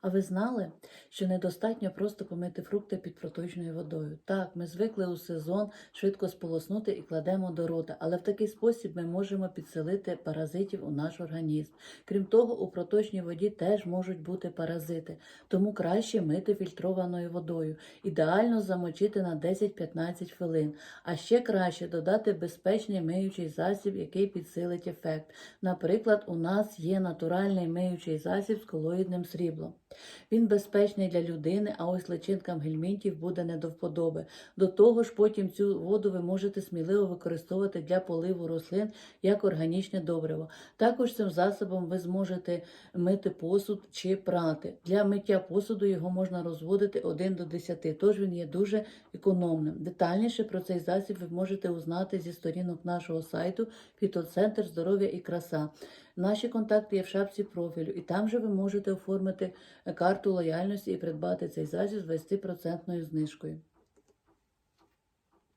А ви знали, що недостатньо просто помити фрукти під проточною водою? Так, ми звикли у сезон швидко сполоснути і кладемо до рота, але в такий спосіб ми можемо підселити паразитів у наш організм. Крім того, у проточній воді теж можуть бути паразити, тому краще мити фільтрованою водою. Ідеально замочити на 10-15 хвилин, а ще краще додати безпечний миючий засіб, який підсилить ефект. Наприклад, у нас є натуральний миючий засіб з колоїдним сріблом. Він безпечний для людини, а ось личинкам гельмінтів буде не до вподоби. До того ж, потім цю воду ви можете сміливо використовувати для поливу рослин як органічне добриво. Також цим засобом ви зможете мити посуд чи прати. Для миття посуду його можна розводити 1 до 10, тож він є дуже економним. Детальніше про цей засіб ви можете узнати зі сторінок нашого сайту Фітоцентр здоров'я і краса. Наші контакти є в шапці профілю, і там же ви можете оформити карту лояльності і придбати цей засіб з 20% знижкою.